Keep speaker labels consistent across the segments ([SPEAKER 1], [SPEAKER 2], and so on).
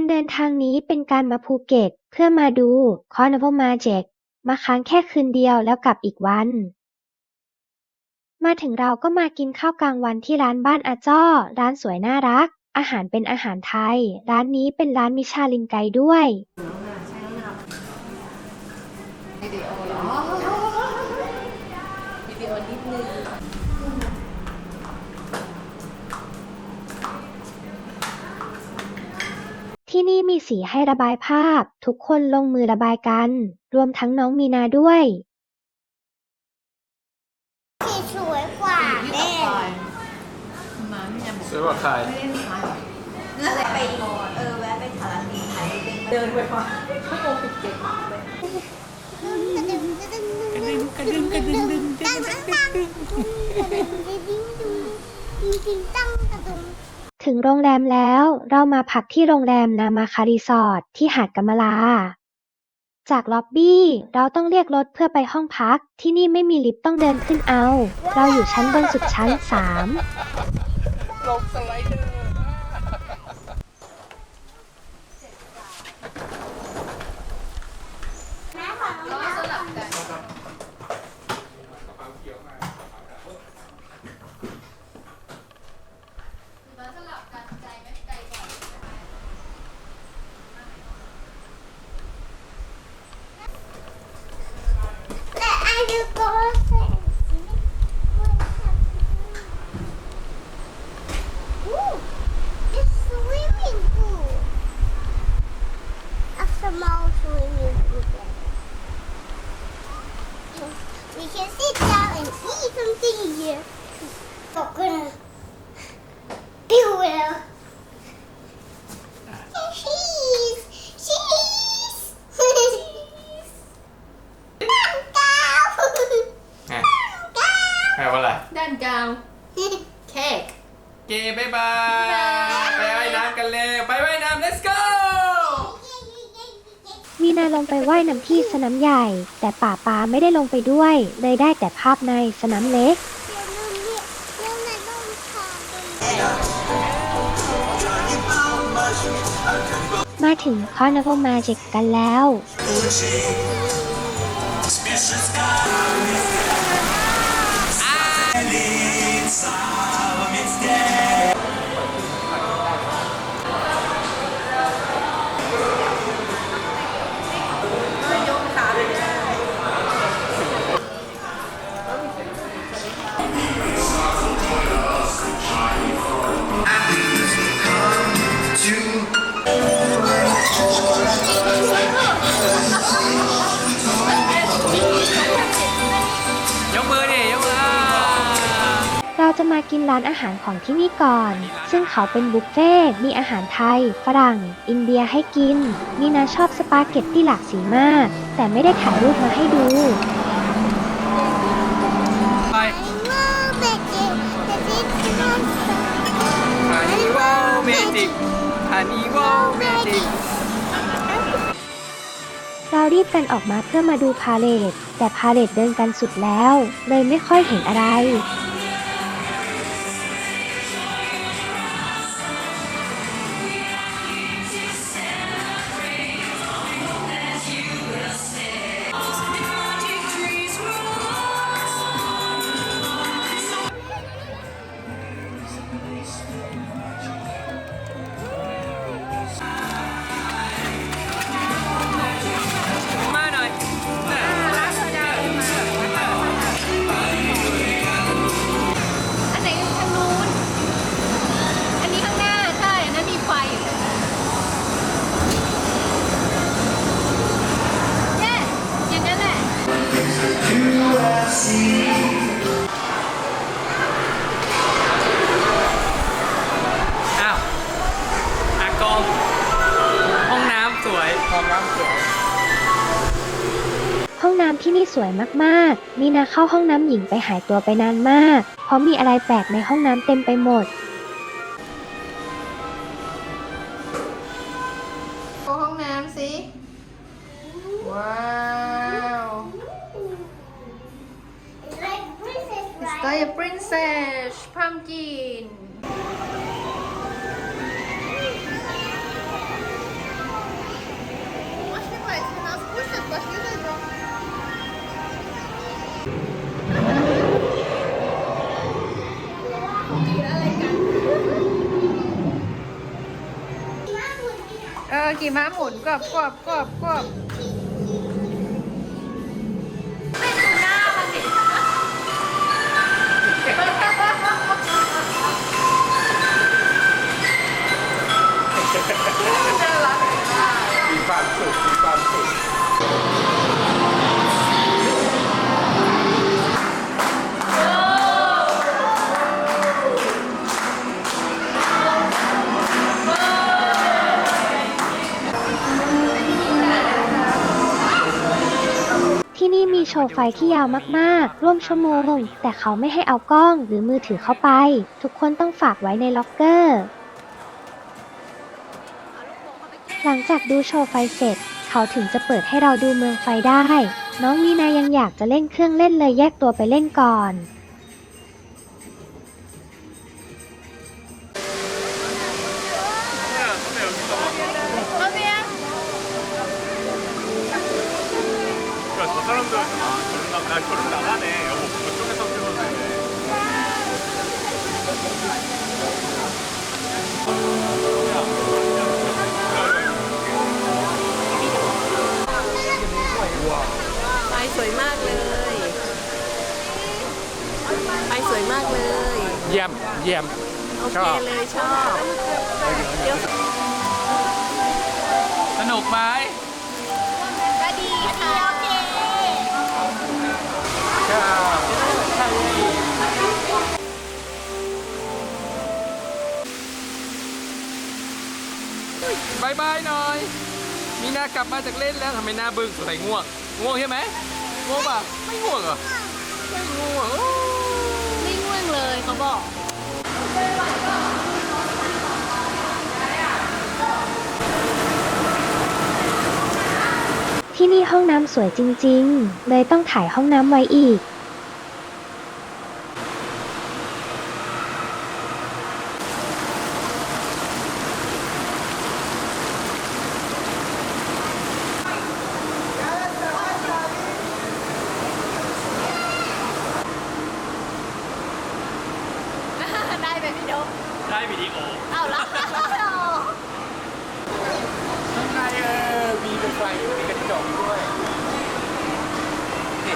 [SPEAKER 1] การเดินทางนี้เป็นการมาภูเก็ตเพื่อมาดู Carnival Magic มาค้างแค่คืนเดียวแล้วกลับอีกวัน มาถึงเราก็มากินข้าวกลางวันที่ร้านบ้านอาจ้อ ร้านสวยน่ารัก อาหารเป็นอาหารไทย ร้านนี้เป็นร้านมิชาลินไกด์ด้วย
[SPEAKER 2] วิดีโอเหรอวิดีโอนิดนึง
[SPEAKER 1] ที่นี่มีสีให้ระบายภาพ ทุกคนลงมือระบายกัน รวมทั้งน้องมีนาด้วย
[SPEAKER 3] สีสวยกว่า
[SPEAKER 2] ที่
[SPEAKER 3] แม่
[SPEAKER 2] ต่อไปมาไม่ยังบอก
[SPEAKER 4] ซื้อว่าใคร
[SPEAKER 2] ไม่ได้ทาน
[SPEAKER 5] นั่นแหละไปก่อนเออแวะไปสารพีไทยเดินไปก่อนชั่วโมงสิบเจ็ดเลย
[SPEAKER 3] กระดึงกระดึงกระดึงกระดึงตั้งตั้งตั้งกระดึงกระดึงดึงตั้งกระดึง
[SPEAKER 1] ถึงโรงแรมแล้ว เรามาพักที่โรงแรมนามาคารีสอร์ทที่หาดกำมะลา จากล็อบบี้เราต้องเรียกรถเพื่อไปห้องพัก ที่นี่ไม่มีลิฟต์ต้องเดินขึ้นเอา เราอยู่ชั้นบนสุดชั้น 3
[SPEAKER 4] ลงสไลเดอร์
[SPEAKER 2] ก็สลับกัน
[SPEAKER 3] และไอ้ดูก็ Ooh, it's swimming pool. A small swimming pool. there. We can sit down and eat something here. We're gonna do it. Cheese! Cheese! Cheese!
[SPEAKER 4] ไงแปลว่าอะไร
[SPEAKER 2] ด้านกลางเค้ก
[SPEAKER 4] เกย์บายบาย ไปว่ายน้ำกันเลยไปว่ายน้ำ let's go
[SPEAKER 1] มีนาลงไป ว่ายน้ำที่สนามใหญ่ แต่ป่าปาไม่ได้ลงไปด้วย เลยได้แต่ภาพในสนามเล็ก มาถึง Carnival Magic กันแล้ว จะมากินร้านอาหารของที่นี่ก่อน ซึ่งเขาเป็นบุฟเฟ่ต์มีอาหารไทย ฝรั่ง อินเดียให้กิน มีนาชอบสปาเกตที่หลากสีมาก แต่ไม่ได้ถ่ายรูปมาให้ดู
[SPEAKER 4] ไปฮันนี่วอลเมจิกฮันนี่วอลเมจิก
[SPEAKER 1] เรารีบกันออกมาเพื่อมาดูพาเลทแต่พาเลทเดินกันสุดแล้ว เลยไม่ค่อยเห็นอะไร
[SPEAKER 4] วย
[SPEAKER 1] มากๆ มีนาเข้าห้องน้ำหญิงไปหายตัวไปนานมาก เพราะมีอะไรแปลกในห้องน้ำเต็มไปหมด
[SPEAKER 2] เข้าห้องน้ำสิ ว้าว Stay a princess pumpkin กี่ม้าหมุนกรอบกรอบกรอบกรอบ
[SPEAKER 1] โชว์ไฟที่ยาวมากๆ ร่วมชั่วโมง แต่เขาไม่ให้เอากล้องหรือมือถือเข้าไป ทุกคนต้องฝากไว้ในล็อกเกอร์ หลังจากดูโชว์ไฟเสร็จ เขาถึงจะเปิดให้เราดูเมืองไฟได้ น้องมีนายังอยากจะเล่นเครื่องเล่นเลยแยกตัวไปเล่นก่อน
[SPEAKER 6] 저런 나, 나 저런 나가네. 여보, 저쪽에서 찍었네. 우와.
[SPEAKER 5] ไปสวยมากเลย ไปสวยมากเลย
[SPEAKER 6] เยี่ยม เยี่ยม
[SPEAKER 5] โอ
[SPEAKER 6] ช
[SPEAKER 5] เค
[SPEAKER 6] อบ
[SPEAKER 5] เลยชอบเดี๋ยว
[SPEAKER 4] สนุกไหม บายบายหน่อย มีนากลับมาจากเล่นแล้วทำไมหน้าบึ้งสงสัยง่วง ง่วงใช่ไหมง่วงป่ะ ไม่ง่วงเหรอ ไม่ง่วง
[SPEAKER 2] ไม่ง่วงเลยเขาบอก
[SPEAKER 1] ที่นี่ห้องน้ำสวยจริงๆ เลยต้องถ่ายห้องน้ำไว้อีก
[SPEAKER 2] ได้ไหมพี่โดม
[SPEAKER 4] ได้วิดีโอ
[SPEAKER 2] เอาละ
[SPEAKER 6] ข้างในเออมีเป็นไฟมีกระจกด้วยนี่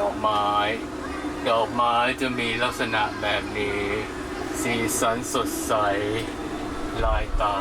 [SPEAKER 6] ดอกไม้ ดอกไม้ จะมีลักษณะแบบนี้ สีสันสดใส ลายตา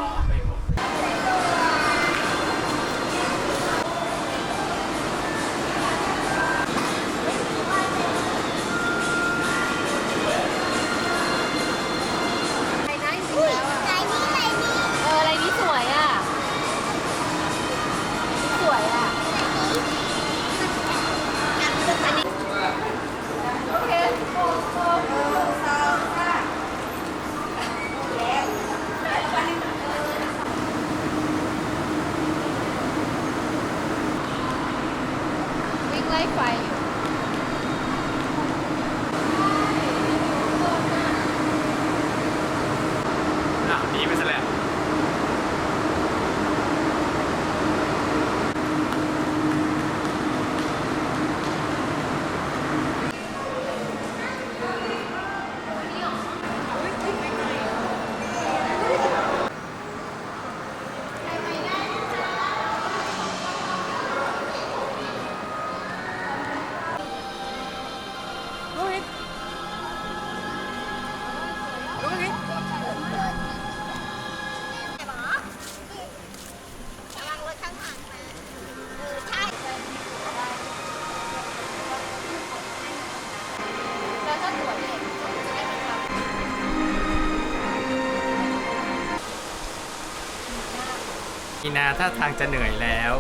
[SPEAKER 4] นาท่าทางจะเหนื่อยแล้ว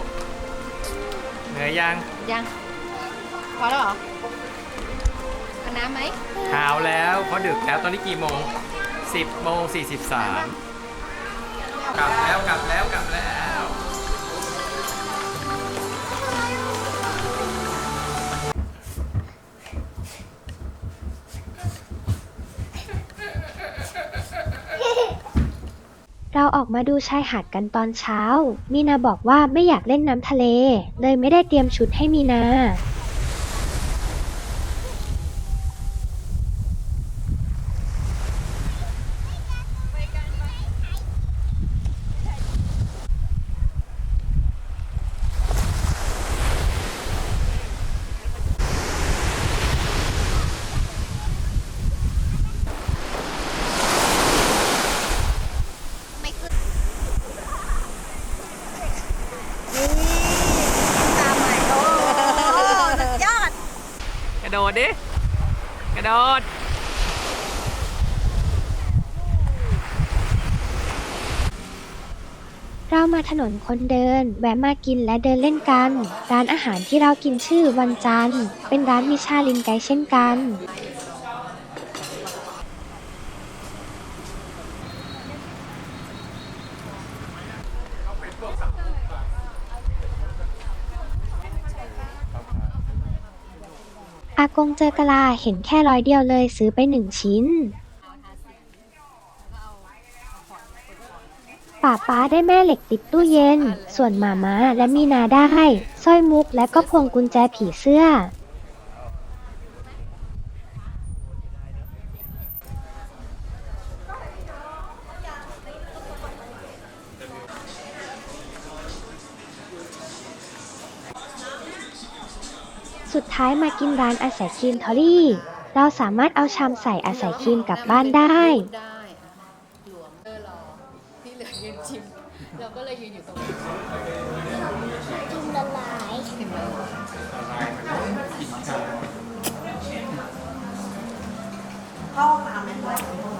[SPEAKER 4] เหนื่อยยัง
[SPEAKER 2] ยัง พอแล้วเหรอเอาน้ำไหม
[SPEAKER 4] หาวแล้วเพราะดึกแล้วตอนนี้กี่โมง 10โมง43 กลับแล้วกลับแล้วกลับแล้ว
[SPEAKER 1] เราออกมาดูชายหาดกันตอนเช้า มีนาบอกว่าไม่อยากเล่นน้ำทะเล เลยไม่ได้เตรียมชุดให้มีนา
[SPEAKER 4] ดดิ กระโดด
[SPEAKER 1] เรามาถนนคนเดิน แวะมากินและเดินเล่นกัน ร้านอาหารที่เรากินชื่อวันจันทร์ เป็นร้านมิชาลินไกด์เช่นกัน อากงเจอกะลาเห็นแค่ร้อยเดียวเลยซื้อไปหนึ่งชิ้นป่าป้าได้แม่เหล็กติดตู้เย็น ส่วนหมาม้าและมีนาได้สร้อยมุกและก็พวงกุญแจผีเสื้อ สุดท้ายมากินร้านอาศัยครีมทอรี่ เราสามารถเอาชามใส่อาศัยครีมกลับบ้านได้
[SPEAKER 2] ได้อะหลวงเออรอที่เหลือยืนชิม เราก็เลยยืนอยู่ตรงนี้
[SPEAKER 3] กินละลาย
[SPEAKER 2] เห็นไหม
[SPEAKER 5] เข้าห้องน้ำไหม